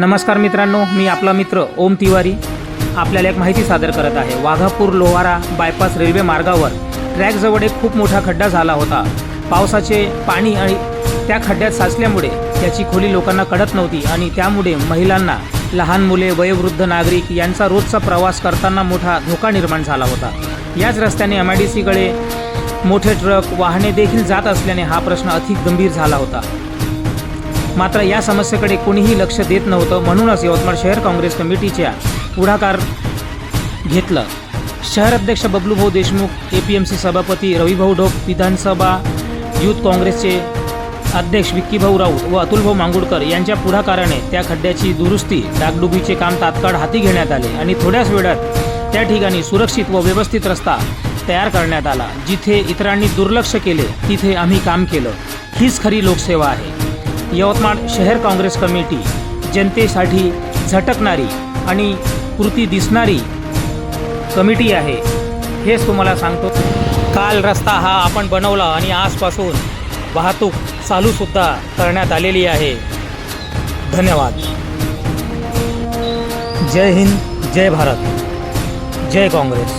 नमस्कार मित्रांनो मी आपला मित्र ओम तिवारी आपल्याला एक माहिती सादर करत आहे. वाघापूर लोहारा बायपास रेल्वे मार्गावर ट्रॅकजवळ एक खूप मोठा खड्डा झाला होता. पावसाचे पाणी आणि त्या खड्ड्यात साचल्यामुळे त्याची खोली लोकांना कळत नव्हती आणि त्यामुळे महिलांना लहान मुले वयोवृद्ध नागरिक यांचा रोजचा प्रवास करताना मोठा धोका निर्माण झाला होता. याच रस्त्याने एम आय डी सीकडे मोठे ट्रक वाहने देखील जात असल्याने हा प्रश्न अधिक गंभीर झाला होता. मात्र या समस्येकडे कोणीही लक्ष देत नव्हतं म्हणूनच यवतमाळ शहर काँग्रेस कमिटीच्या पुढाकार घेतलं. शहर अध्यक्ष Babloobhau Deshmukh A P M C सभापती रविभाऊ ढोक विधानसभा युथ काँग्रेसचे अध्यक्ष विक्कीभाऊ राऊत व अतुलभाऊ मांगुडकर यांच्या पुढाकाराने त्या खड्ड्याची दुरुस्ती डागडुबीचे काम तात्काळ हाती घेण्यात आले आणि थोड्याच वेळात त्या ठिकाणी सुरक्षित व व्यवस्थित रस्ता तयार करण्यात आला. जिथे इतरांनी दुर्लक्ष केले तिथे आम्ही काम केलं. हीच खरी लोकसेवा आहे. यवतमाळ शहर काँग्रेस कमिटी जनतेसाठी झटकणारी आणि कृती दिसणारी कमिटी आहे. हेच तुम्हाला सांगतो. काल रस्ता हा आपण बनवला आणि आजपासून वाहतूक चालूसुद्धा करण्यात आलेली आहे. धन्यवाद. जय हिंद जय भारत. जय काँग्रेस.